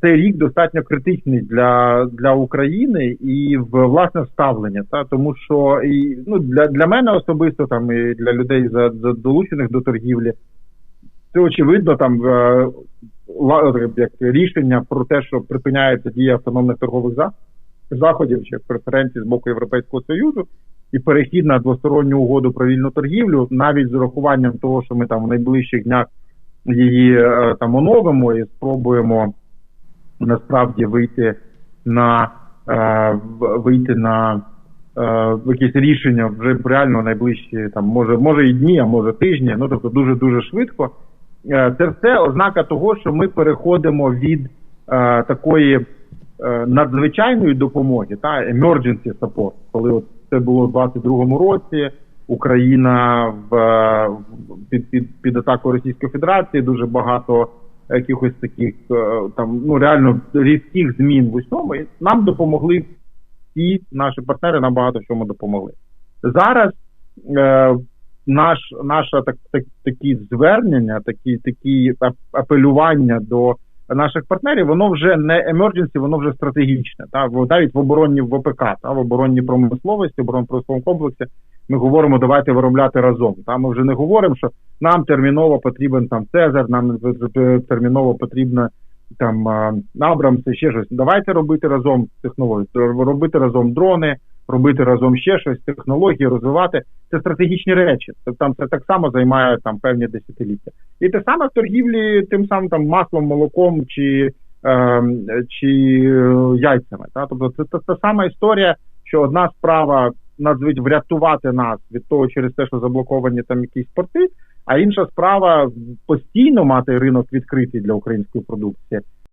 цей рік достатньо критичний для для України і власне ставлення, та тому що і ну для для мене особисто там і для людей за, за долучених до торгівлі, це очевидно там е, як рішення про те, що припиняється дія автономних торгових заходів чи преференцій з боку Європейського союзу. І перехід на двосторонню угоду про вільну торгівлю, навіть з урахуванням того, що ми там в найближчих днях її е, там оновимо і спробуємо насправді вийти на е, вийти на е, якісь рішення вже реально найближчі там, може, може і дні, а може тижні, ну тобто дуже дуже швидко. Це все ознака того, що ми переходимо від такої надзвичайної допомоги, та emergency support, коли от це було в 22-му році. Україна в під під під атакою Російської Федерації дуже багато якихось таких е, там ну реально різких змін в усьому. І Нам допомогли всі наші партнери набагато чому допомогли зараз. Е, наш наша так, так такі звернення, такі такі апелювання до наших партнерів, воно вже не emergency, воно вже стратегічне. Та навіть в оборонні ВПК, та в оборонній промисловості, оборонно промисловому комплексі. Ми говоримо, давайте виробляти разом. Та ми вже не говоримо, що нам терміново потрібен там Цезар, нам терміново потрібно там Абрамс і ще щось. Давайте робити разом технології, робити разом дрони, робити разом ще щось, технології, розвивати. Це стратегічні речі. Це там це так само займає там певні десятиліття. І те саме в торгівлі тим самим там маслом, молоком чи е, чи яйцями. Та? Тобто це та сама історія, що одна справа надзвить врятувати нас від того через те, що заблоковані там якісь порти, а інша справа постійно мати ринок відкритий для української продукції.